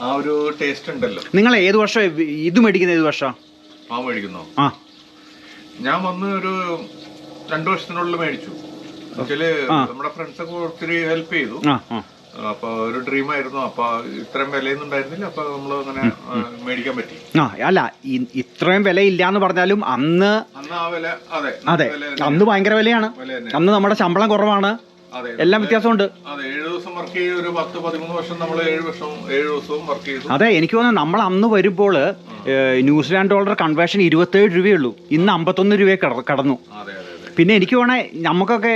ആ ഒരു ടേസ്റ്റ് ഉണ്ടല്ലോ. നിങ്ങൾ ഏത് വർഷം ഇത് മേടിക്കുന്ന ഏത് വർഷം? ആ മേടിക്കുന്നു? ആ. ഞാൻ വന്ന് ഒരു രണ്ടു വർഷത്തിനുള്ളിൽ മേടിച്ചു. എന്നുവെച്ചാൽ നമ്മുടെ ഫ്രണ്ട്സ് ഒക്കെ ഒത്തിരി ഹെൽപ്പ് ചെയ്തു. അപ്പൊ ഒരു ഡ്രീം ആയിരുന്നു. അപ്പൊ ഇത്രയും വിലയൊന്നും ഉണ്ടായിരുന്നില്ല. അപ്പൊ നമ്മൾ അങ്ങനെ മേടിക്കാൻ പറ്റി. ആ അല്ല ഇത്രയും വിലയില്ല എന്ന് പറഞ്ഞാലും അന്ന് അതെ. അന്ന് ഭയങ്കര വിലയാണ്. വില അന്ന് നമ്മുടെ ശമ്പളം കുറവാണ്. എല്ലാം വ്യത്യാസമുണ്ട്. അതെ എനിക്ക് തോന്നുന്നു നമ്മൾ അന്ന് വരുമ്പോൾ ന്യൂസിലാൻഡ് ഡോളർ കൺവേർഷൻ ഇരുപത്തേഴ് രൂപയുള്ളൂ ഇന്ന് അമ്പത്തൊന്ന് രൂപയെ കടന്നു. പിന്നെ എനിക്ക് വേണേ നമുക്കൊക്കെ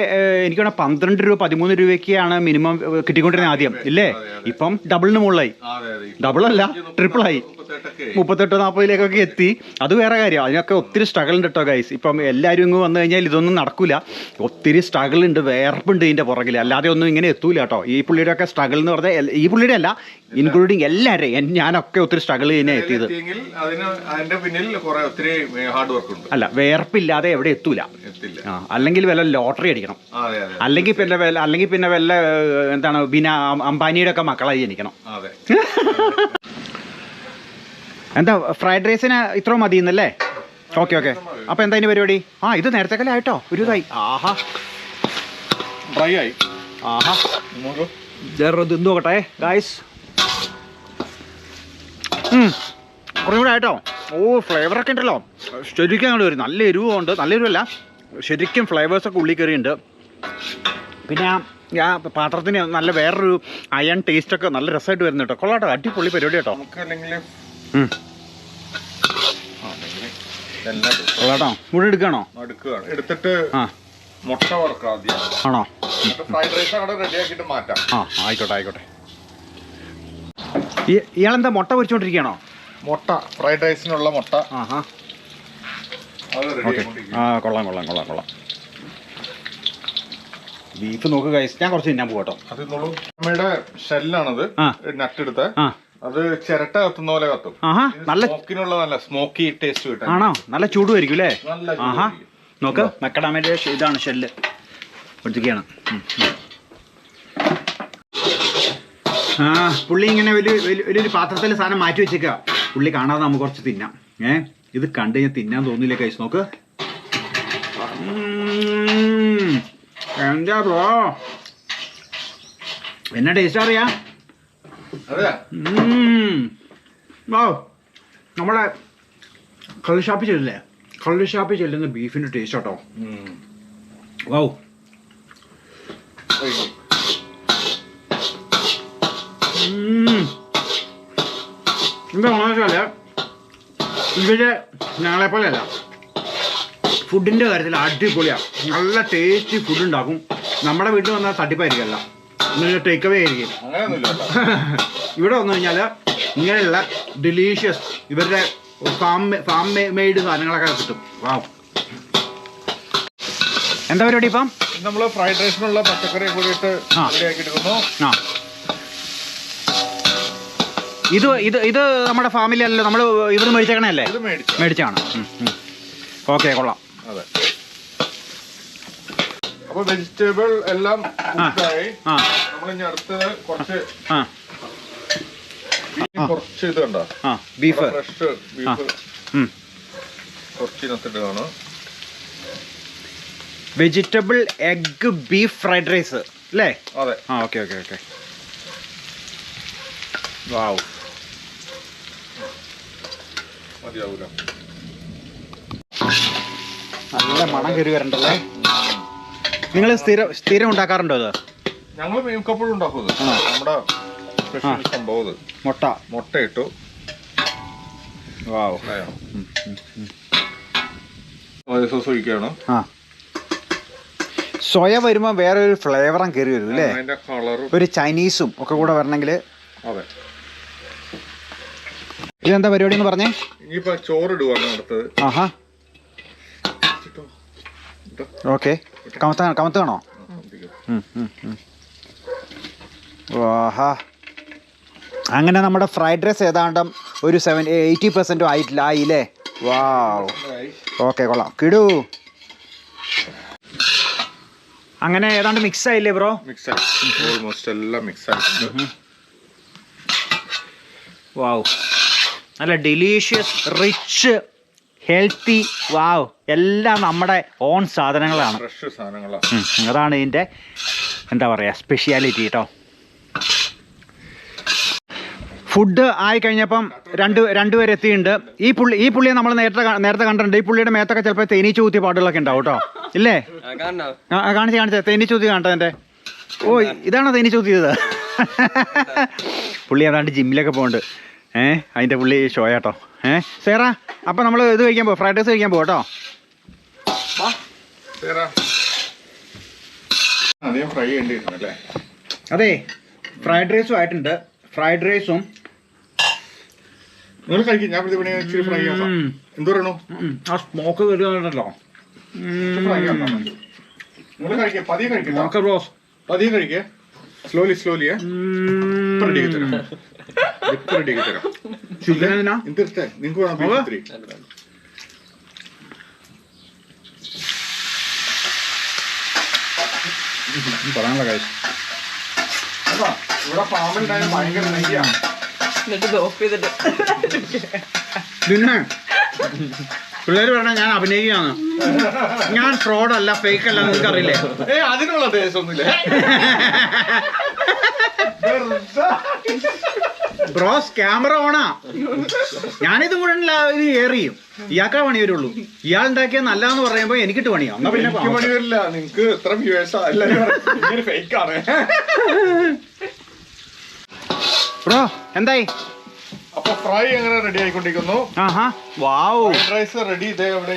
എനിക്ക് വേണേ പന്ത്രണ്ട് രൂപ പതിമൂന്ന് രൂപയ്ക്കാണ് മിനിമം കിട്ടിക്കൊണ്ടിരുന്നത് ആദ്യം ഇല്ലേ? ഇപ്പം ഡബിളിന് മുകളിലായി. അതെ അതെ ഡബിൾ അല്ല ട്രിപ്പിൾ ആയി മുപ്പത്തെട്ടൊക്കെ ആയി. മുപ്പത്തെട്ട് നാൽപ്പതിലേക്കൊക്കെ എത്തി. അത് വേറെ കാര്യം അതിനൊക്കെ ഒത്തിരി സ്ട്രഗിൾ ഉണ്ട് കേട്ടോ ഗൈസ് ഇപ്പം എല്ലാവരും ഇങ്ങ് വന്നു കഴിഞ്ഞാൽ ഇതൊന്നും നടക്കൂല. ഒത്തിരി സ്ട്രഗിൾ ഉണ്ട് വേർപ്പുണ്ട് ഇതിന്റെ പുറകിൽ അല്ലാതെ ഒന്നും ഇങ്ങനെ എത്തൂല കേട്ടോ ഈ പുള്ളിയുടെ ഒക്കെ സ്ട്രഗിൾ എന്ന് പറഞ്ഞാൽ ഈ പുള്ളിയുടെ അല്ല ഇൻക്ലൂഡിങ് എല്ലാവരെയും. ഞാനൊക്കെ ഒത്തിരി സ്ട്രഗിൾ ചെയ്യുന്ന എത്തിയത്. അതിന്റെ പിന്നിൽ ഒത്തിരി ഹാർഡ് വർക്ക് ഉണ്ട്. അല്ല വേർപ്പില്ലാതെ എവിടെ എത്തൂല. ആ അല്ലെങ്കിൽ വല്ല ലോട്ടറി അടിക്കണം. അല്ലെങ്കിൽ പിന്നെ വല്ല അല്ലെങ്കിൽ പിന്നെ വല്ല എന്താണ് ബിന അംബാനിയുടെ ഒക്കെ മക്കളായി ജനിക്കണം. എന്താ ഫ്രൈഡ് റൈസിന് ഇത്ര മതി എന്നല്ലേ ഓക്കെ ഓക്കെ അപ്പൊ എന്താ ഇനി പരിപാടി? ആ ഇത് നേരത്തെ ആയിട്ടോ? ഒരു ഇതായി ആഹാ. ഡ്രൈ ആയി. ആഹാ. നോക്കട്ടെ ഗായ്സ് കുറേ കൂടെ ആയിട്ടോ? ഓ ഫ്ലേവറൊക്കെ ഉണ്ടല്ലോ. ശരിക്കും അങ്ങോട്ട് വരും. നല്ല എരിവുണ്ട്. നല്ല എരിവല്ല. ശരിക്കും ഫ്ലേവേഴ്സൊക്കെ ഉള്ളിൽ കയറിയുണ്ട് പിന്നെ ആ പാത്രത്തിന് നല്ല വേറൊരു അയൺ ടേസ്റ്റൊക്കെ നല്ല രസമായിട്ട് വരുന്നു കേട്ടോ. കൊള്ളാട്ടോ. അടിപൊളി പരിപാടി കേട്ടോ. കൊള്ളാട്ടോ. മുഴുവൻ എടുക്കുകയാണ്. എടുത്തിട്ട് ആ. മുട്ട വറക്കാം ആണോ? ഫ്രൈഡ് റൈസ് അവിടെ റെഡിയാക്കിയിട്ട് മാറ്റാം. ആ ആയിക്കോട്ടെ ആയിക്കോട്ടെ. ഇയാളെന്താ മുട്ട പൊരിച്ചോണ്ടിരിക്കണോ മുട്ട ഫ്രൈഡ് റൈസിനുള്ള മുട്ട. ആ ഹാ അത് റെഡി ഓക്കെ. ആ കൊള്ളാം കൊള്ളാം കൊള്ളാം കൊള്ളാം. ബീഫ് നോക്ക് ഗൈസ് ഞാൻ കുറച്ച് തിന്നാൻ പോകട്ടോ അത് അമ്മയുടെ ഷെല്ലാണത് ആ. നട്ടെടുത്ത ആ. അത് ചിരട്ട കത്തുന്ന പോലെ കത്തും. നല്ല സ്മോക്കിനുള്ള നല്ല സ്മോക്കി ടേസ്റ്റ് കിട്ടും ആണോ? നല്ല ചൂടുമായിരിക്കും അല്ലേ? നല്ല ആഹാ. നോക്ക്. മക്കടാമേന്റെ ഇതാണ് ഷെല്ല് എടുത്തിരിക്കുകയാണ് ആ പുള്ളി ഇങ്ങനെ ഒരു വലിയ- വലിയൊരു പാത്രത്തിൽ സാധനം മാറ്റി വെച്ചേക്കുക പുള്ളി കാണാതെ നമുക്ക് കുറച്ച് തിന്നാം. ഏ ഇത് കണ്ടു കഴിഞ്ഞാൽ തിന്നാൻ തോന്നില്ല കഴിച്ച് നോക്ക്. എന്താ ബ്രോ? എന്നാ ടേസ്റ്റ് അറിയാ? നമ്മളെ കള്ളു ഷാപ്പ് ചെല്ലേ കള്ളു ഷാപ്പിൽ ചെല്ലില്ലേ? കള്ള് ഷാപ്പിൽ ചെല്ലുന്ന ബീഫിന്റെ ടേസ്റ്റ് കേട്ടോ. വൗ. എന്താണെന്ന് വെച്ചാൽ ഇവർ ഞങ്ങളെ പോലെയല്ല ഫുഡിന്റെ കാര്യത്തിൽ അടിപൊളിയാ. നല്ല ടേസ്റ്റി ഫുഡ് ഉണ്ടാക്കും. നമ്മുടെ വീട്ടിൽ വന്നാൽ തട്ടിപ്പായിരിക്കല്ല ടേക്ക് അവേ ആയിരിക്കും. ഇവിടെ വന്നു കഴിഞ്ഞാൽ ഇങ്ങനെയുള്ള ഡിലീഷ്യസ് ഇവരുടെ ഫാം ഫാം മെയ്ഡ് സാധനങ്ങളൊക്കെ കിട്ടും. വാ എന്താ പരിപാടി ഇപ്പം? നമ്മൾ ഫ്രൈഡ് റൈസിനുള്ള പച്ചക്കറി കൂടിയിട്ട്. എടുക്കുന്നു ആ. ഇത് ഇത് ഇത് നമ്മുടെ ഫാമിലി അല്ലല്ലോ നമ്മൾ ഇവിടുന്ന് മേടിച്ചേക്കണല്ലേ ഇത് മേടിച്ചു. മേടിച്ചാണ് ഓക്കെ കൊള്ളാം. അതെ. അപ്പൊ വെജിറ്റബിൾ എല്ലാം നമ്മളിനി അടുത്തത് കുറച്ച് കുറച്ച് ഇത് കണ്ടോ? ബീഫ് ഫ്രഷ് ബീഫ് കുറച്ച് ഇതിനകത്തിട്ട് കാണാം. Vegetable egg beef fried rice അല്ലേ? അതെ. ആ ഓക്കെ ഓക്കെ ഓക്കെ. വാവ് മതിയാവൂല. നല്ല മണം കയറി വരണ്ടല്ലേ? നിങ്ങൾ സ്ഥിരം സ്ഥിരം ഉണ്ടാക്കാറുണ്ടോ ഇത് ഞങ്ങൾ മീൻകപ്പഴും ഉണ്ടാക്കുന്നത്. നമ്മുടെ സ്പെഷ്യൽ സംഭവം മുട്ട. മുട്ട ഇട്ടു. വാവ്. സോയ സോസ് ഒഴിക്കുകയാണ്. ആ. സോയ വരുമ്പോൾ വേറെ ഒരു ഫ്ലേവറും കയറി വരും അല്ലേ? ഒരു ചൈനീസും ഒക്കെ കൂടെ വരണമെങ്കിൽ അതെ. ഇതെന്താ പരിപാടി എന്ന് പറഞ്ഞേ? ഇനിയിപ്പോ ചോറ് ഇടുവാണ് അടുത്തത്. ആഹാ. ഓക്കെ. കമത്ത കമത്ത് കാണോ? ആ, ആഹാ അങ്ങനെ നമ്മുടെ ഫ്രൈഡ് റൈസ് ഏതാണ്ടും ഒരു സെവൻ എയ്റ്റി പെർസെന്റും ആയിട്ടില്ല ആയില്ലേ? വാ. ഓക്കെ കൊള്ളാം. കിടൂ. അങ്ങനെ ഏതാണ്ട് മിക്സ് ആയില്ലേ ബ്രോ? മിക്സ് ആയി. ഓൾമോസ്റ്റ് എല്ലാം മിക്സ് ആയി. വാവ്. നല്ല ഡെലീഷ്യസ് റിച്ച് ഹെൽത്തി വാവ് എല്ലാം നമ്മുടെ ഓൺ സാധനങ്ങളാണ്. ഫ്രഷ് സാധനങ്ങളാണ് അതാണ് ഇതിന്റെ എന്താ പറയുക സ്പെഷ്യാലിറ്റി കേട്ടോ ഫുഡ് ആയി കഴിഞ്ഞപ്പം രണ്ട് രണ്ടുപേർ എത്തിയിട്ടുണ്ട്. ഈ പുള്ളി ഈ പുള്ളിയെ നമ്മൾ നേരത്തെ നേരത്തെ കണ്ടിട്ടുണ്ട്. ഈ പുള്ളിയുടെ മേത്തൊക്കെ ചിലപ്പോൾ തേനീച്ച ഊത്തിയ പാടുകളൊക്കെ ഉണ്ടാവും കേട്ടോ ഇല്ലേ? കാണിച്ച് കാണിച്ചേ. തേനീച്ച ഊത്തി കാണട്ടെ എന്റെ ഓ ഇതാണോ തേനീച്ച ഊത്തിയത്? പുള്ളി ഏതാണ്ട് ജിമ്മിലൊക്കെ പോകുന്നുണ്ട് ഏ അതിന്റെ പുള്ളി ഷോ ആട്ടോ. ഏ സേറാ അപ്പം നമ്മൾ ഇത് കഴിക്കാൻ പോകും ഫ്രൈഡ് റൈസ് കഴിക്കാൻ പോകും കേട്ടോ അതെ ഫ്രൈഡ് റൈസും ആയിട്ടുണ്ട്. ഫ്രൈഡ് റൈസും നിങ്ങൾ കഴിക്കും ഞാൻ ഫ്രൈ. എന്ത് പറയണു? ആ സ്മോക്ക് വരുന്നുണ്ടല്ലോ പതിയെ പതിയെ സ്ലോലി സ്ലോലി ഇപ്പൊ റെഡി ആക്കി തരാം തരാം എന്തിർത്തെ നിങ്ങൾക്ക് വേണം ഇത്തിരി? പറയാനുള്ള കാര്യം. അതാ, ഇവിടെ ഫാമിലുണ്ടായ ഭയങ്കര നെയ്യാണ് പിന്നെ പിള്ളേര് പറഞ്ഞ ഞാൻ അഭിനയിക്കുകയാണ്. ഞാൻ ഫ്രോഡ് അല്ല ഫേക്ക് അല്ല നിങ്ങൾക്ക് അറിയില്ലേ ഏ അതിനുള്ള ദേശമൊന്നുമില്ല ബ്രോസ് ക്യാമറ ഓണാ ഞാനിത് മുഴുവൻ ഇത് ഏറിയും ഇയാൾക്കാ പണി വരുള്ളൂ. ഇയാൾ ഉണ്ടാക്കിയ നല്ലതെന്ന് പറയുമ്പോ എനിക്കിട്ട് പണിയാ. എന്നാ പിന്നെ എനിക്ക് പണി വരില്ല. നിങ്ങക്ക് ഇത്ര വ്യൂവേഴ്സാ എല്ലാരും ഫേക്ക് ആണ്. ബ്രോ എന്തായി? അപ്പൊ ഫ്രൈ എങ്ങനെ റെഡി ആയിക്കൊണ്ടിരിക്കുന്നു? റൈസ് റെഡി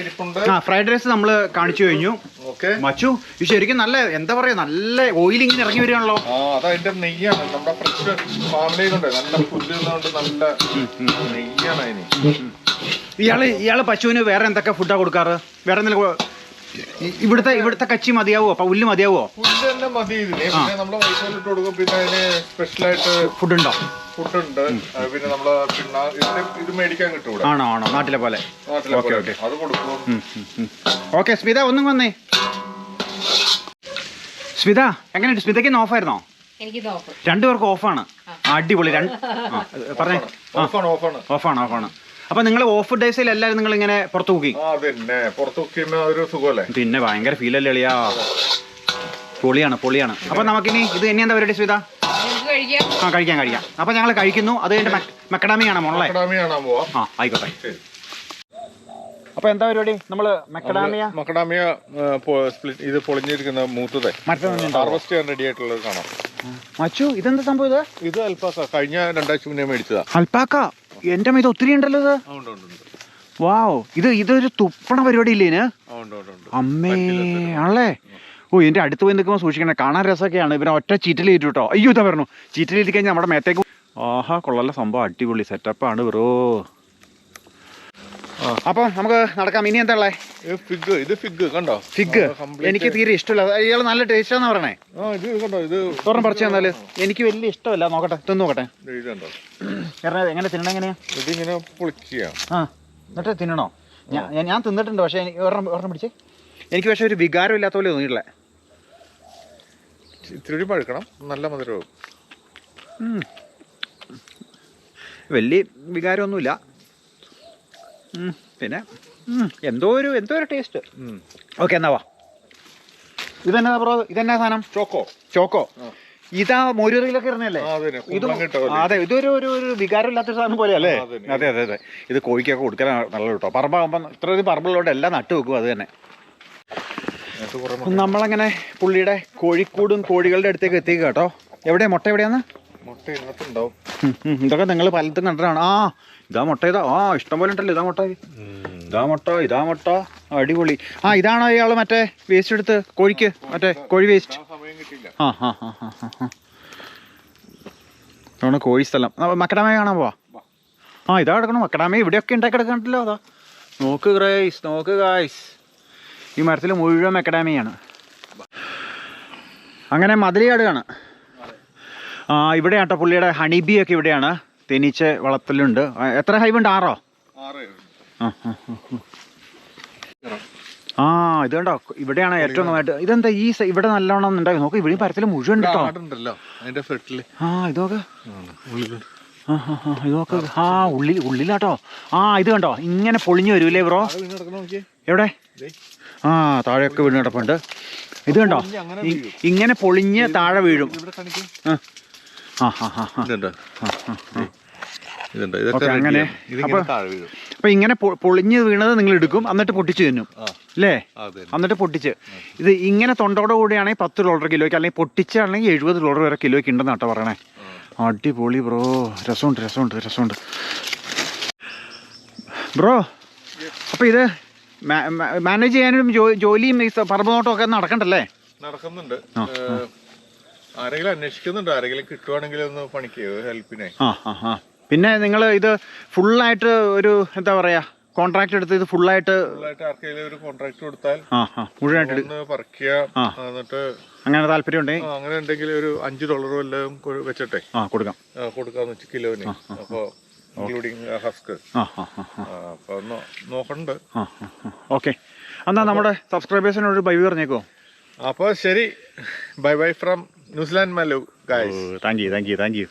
ഇരിപ്പുണ്ട്. ആ ഫ്രൈഡ് റൈസ് നമ്മൾ കാണിച്ചു കഴിഞ്ഞു. മച്ചു ഇത് ശരിക്കും നല്ല എന്താ പറയാ നല്ല ഓയിൽ ഇങ്ങനെ ഇറങ്ങി വരികയാണല്ലോ. അതതിന്റെ നെയ്യാണ്. നമ്മുടെ ഫ്രഷ് ഫാമിലിയിലുണ്ട് നല്ല ഫുഡ് നല്ല നെയ്യാണ് അതിന്. ഇയാൾ ഇയാൾ പശുവിന് വേറെ എന്തൊക്കെ ഫുഡാ കൊടുക്കാറ്? വേറെ എന്തെങ്കിലും ഇവിടുത്തെ ഇവിടുത്തെ കച്ചി മതിയാവോ? അപ്പൊ ഉല്ല് മതിയാവോ? പുല്ല് തന്നെ മതി ഇതിന്. പിന്നെ നമ്മൾ വൈക്കോലിട്ട് കൊടുക്കും. പിന്നെ അതിന് സ്പെഷ്യലായിട്ട് ഫുഡ് ഉണ്ടോ? ഫുഡ് ഉണ്ട്. ആ, പിന്നെ നമ്മൾ പിന്നെ ഇത് മേടിക്കാൻ കിട്ടും ആണോ ആണോ? നാട്ടിലെ പോലെ. നാട്ടിലെ. അത് കൊടുക്കും. ഓക്കെ സ്മിത ഒന്നും വന്നേ. സ്മിത എങ്ങനെയുണ്ട്? സ്മിതയ്ക്ക് ഇന്ന് ഓഫായിരുന്നോ? രണ്ടുപേർക്ക് ഓഫാണ്. അടിപൊളി. രണ്ട് പറഞ്ഞേ. ഓഫാണ്. ഓഫാണ് ഓഫാണ്. ഓഫാണ് അപ്പൊ നിങ്ങൾ ഓഫ് ഡേയ്സിൽ എല്ലാവരും നിങ്ങൾ ഇങ്ങനെ പുറത്തു നോക്കി? ആ പുറത്തു ഒരു സുഖമല്ലേ? പിന്നെ ഭയങ്കര അല്ലേ എളിയാ? പൊളിയാണ് പൊളിയാണ്. അപ്പൊ നമുക്കിനി ഇത് ഇനി എന്താ പരിപാടി സ്മിത? ആ കഴിക്കാം കഴിക്കാം. അപ്പൊ ഞങ്ങൾ കഴിക്കുന്നു. അത് കഴിഞ്ഞിട്ട് മെക്കഡാമി മക്കഡാമിയാണ് മോളെ? ആ ആയിക്കോട്ടെ. ശരി. അപ്പൊ എന്താ പരിപാടി? നമ്മൾ മെക്കഡാമിയ? മെക്കഡാമിയ സ്പ്ലിറ്റ് ഇത് പൊളിഞ്ഞിരിക്കുന്ന മൂത്തതെ. ഹാർവെസ്റ്റ് ചെയ്യാൻ റെഡി ആയിട്ടുള്ളത് കാണാം. മച്ചു ഇതെന്താ സംഭവം ഇത്? ഇത് അൽപ്പാക്ക. കഴിഞ്ഞ രണ്ടാഴ്ച മുന്നേ മേടിച്ചതാ. അൽപ്പാക്ക? എന്റെ ഇത് ഒത്തിരി ഉണ്ടല്ലോ ഇത്. വാവ് ഇത് ഇതൊരു തുപ്പണ പരിപാടി ഇല്ലേ അമ്മേ ആണല്ലേ? ഓ എന്റെ അടുത്ത് പോയി നിൽക്കുമ്പോൾ സൂക്ഷിക്കണേ. കാണാൻ രസമൊക്കെയാണ്. ഇവനെ ഒറ്റ ചീറ്റലേറ്റു കേട്ടോ അയ്യോ ഇതാ പറഞ്ഞു. ചീറ്റിലേറ്റ് കഴിഞ്ഞാൽ നമ്മുടെ മേത്തേക്ക് ആഹാ കൊള്ളല്ല സംഭവം. അടിപൊളി സെറ്റപ്പാണ് ബ്രോ. അപ്പൊ നമുക്ക് നടക്കാം. ഇനി എന്താ ഉള്ളേ? ഫിഗ് ഇത് ഫിഗ് കണ്ടോ? ഫിഗ് എനിക്ക് തീരെ ഇഷ്ടമില്ല. ഇയാൾ നല്ല ടേസ്റ്റ് ആണെന്ന് പറയണേ. ഇത് കണ്ടോ? ഇത് തുറന്ന് പറിച്ചു തന്നാൽ. എനിക്ക് വലിയ ഇഷ്ടമല്ല. നോക്കട്ടെ. തിന്നു നോക്കട്ടെ. എങ്ങനെ തിന്നണം എങ്ങനെയാ? ഇതിങ്ങനെ പൊളിക്കുക. ആ എന്നിട്ട് തിന്നണോ? ഞാൻ ഞാൻ- ഞാൻ തിന്നിട്ടുണ്ട് പക്ഷേ എനിക്ക് ഒരെണ്ണം ഒരെണ്ണം പിടിച്ചേ. എനിക്ക് പക്ഷേ ഒരു വികാരം ഇല്ലാത്ത പോലെ തോന്നിയിട്ടില്ല. ഇത്തിരി പഴുക്കണം നല്ല മധുരവും. വലിയ വികാരമൊന്നുമില്ല. പിന്നെ എന്തോ ഒരു എന്തോ ഒരു ടേസ്റ്റ് ഓക്കെ എന്നാ വാ. ഇതെന്നാ ബ്രോ ഇതെന്നാ സാധനം? ചോക്കോ ചോക്കോ ഇതാ മോരുകറിയിലൊക്കെ ഇറങ്ങിയല്ലേ അതെ ഇതൊരു ഒരു ഒരു വികാരമില്ലാത്തൊരു സാധനം പോലെയല്ലേ? അല്ലേ അതെ അതെ അതെ. ഇത് കോഴിക്കൊക്കെ കൊടുക്കാൻ നല്ല കേട്ടോ. പറമ്പാകുമ്പോൾ ഇത്രയധികം പറമ്പുള്ളതുകൊണ്ട് പറമ്പിലോട്ട് എല്ലാം നട്ടു വെക്കും അത് തന്നെ. നമ്മളങ്ങനെ പുള്ളിയുടെ കോഴിക്കൂടും കോഴികളുടെ അടുത്തേക്ക് എത്തിക്കുക കേട്ടോ. എവിടെ മുട്ട എവിടെയാന്ന്? ഇതൊക്കെ നിങ്ങൾ പലത്തും കണ്ടതാണ് ആ ഇതാ മുട്ട ഇതാ ആ ഇഷ്ടം പോലെ ഉണ്ടല്ലോ ഇതാ മുട്ട. ഇതാ മുട്ട ഇതാ മുട്ട. അടിപൊളി. ആ ഇതാണോ ഇയാൾ മറ്റേ വേസ്റ്റ് എടുത്ത് കോഴിക്ക് മറ്റേ കോഴി വേസ്റ്റ് ആ ആ ആ ആ ഇതാണ് കോഴി സ്ഥലം. മക്കടാമയെ കാണാൻ പോവാ? ആ ഇതാ കിടക്കണം. മക്കടാമ ഇവിടെയൊക്കെ ഉണ്ടാക്കി കിടക്കണ്ടല്ലോ അതാ. നോക്ക് ഗ്രൈസ് നോക്ക് ഗായ്സ് ഈ മരത്തിൽ മുഴുവൻ മെക്കഡാമിയാണ് അങ്ങനെ മതിലിയാടുകയാണ് ആ ഇവിടെ ആട്ടോ പുള്ളിയുടെ ഹണിബി ഒക്കെ ഇവിടെയാണ്. തേനീച്ച വളർത്തലുണ്ട്. എത്ര ഹൈവുണ്ട്? ഉണ്ട് ആറോ? ആ, ഇത് കണ്ടോ? ഇവിടെയാണ് ഏറ്റവും നന്നായിട്ട്. ഇതെന്താ ഈ ഇവിടെ നല്ലോണം ഉണ്ടായി. നോക്ക് ഇവിടെ പരത്തിൽ മുഴുവൻ ഉണ്ട് കേട്ടോ. അതിന്റെ ഫ്രട്ടിൽ ആ ഇത് നോക്ക് ആ, ഉള്ളിൽ ഉള്ളിലാട്ടോ. ആ ഇത് കണ്ടോ? ഇങ്ങനെ പൊളിഞ്ഞു വരൂലേ ബ്രോ? എവിടെ. ആ താഴെയൊക്കെ വീണ് കിടപ്പുണ്ട്. ഇത് കണ്ടോ? ഇങ്ങനെ പൊളിഞ്ഞ് താഴെ വീഴും. ആ. അങ്ങനെ. അപ്പൊ ഇങ്ങനെ പൊളിഞ്ഞ് വീണത് നിങ്ങൾ എടുക്കും എന്നിട്ട് പൊട്ടിച്ച് തിന്നും. അല്ലേ? എന്നിട്ട് പൊട്ടിച്ച്. ഇത് ഇങ്ങനെ തൊണ്ടോടെ കൂടിയാണെങ്കിൽ പത്ത് ഡോളർ കിലോയ്ക്ക് അല്ലെങ്കിൽ പൊട്ടിച്ചാണെങ്കിൽ എഴുപത് ഡോളർ വരെ കിലോയ്ക്ക് ഉണ്ടെന്ന് കേട്ടോ പറയണേ. അടിപൊളി ബ്രോ. രസമുണ്ട് രസമുണ്ട് രസമുണ്ട്. ബ്രോ അപ്പൊ ഇത് മാനേജ് ചെയ്യാനും ജോലിയും ഈ സ- ഒക്കെ നടക്കണ്ടല്ലേ? നടക്കുന്നുണ്ട്. ആരെങ്കിലും അന്വേഷിക്കുന്നുണ്ട്? ആരെങ്കിലും കിട്ടുവാണെങ്കിൽ ഒന്ന് പണിക്ക് ഹെൽപ്പിനെ. പിന്നെ നിങ്ങൾ ഇത് ഫുള്ളായിട്ട് ഒരു എന്താ പറയാ കോൺട്രാക്ട് എടുത്ത് ഇത് ഫുള്ളായിട്ട് ഫുള്ളായിട്ട് ആർക്കെങ്കിലും ഒരു കോൺട്രാക്ട് കൊടുത്താൽ മുഴുവനായിട്ട് പറിക്കുക. എന്നിട്ട് അങ്ങനെ താല്പര്യം ഉണ്ടെങ്കിൽ അങ്ങനെ ഉണ്ടെങ്കിൽ ഒരു അഞ്ച് ഡോളർ വല്ലതും വെച്ചിട്ടെ? കൊടുക്കാം. കൊടുക്കാന്ന് വെച്ച് കിലോന്. അപ്പൊ ഇൻക്ലൂഡിങ് ഹസ്ക് ആ ആ ആ അപ്പൊ നോ- നോക്കണ്ട്. ഓക്കെ എന്നാ നമ്മുടെ സബ്സ്ക്രൈബേഴ്സിനോട് ബൈ പറഞ്ഞേക്കോ. അപ്പോൾ ശരി. Bye bye from New Zealand Mallu guys thank you thank you thank you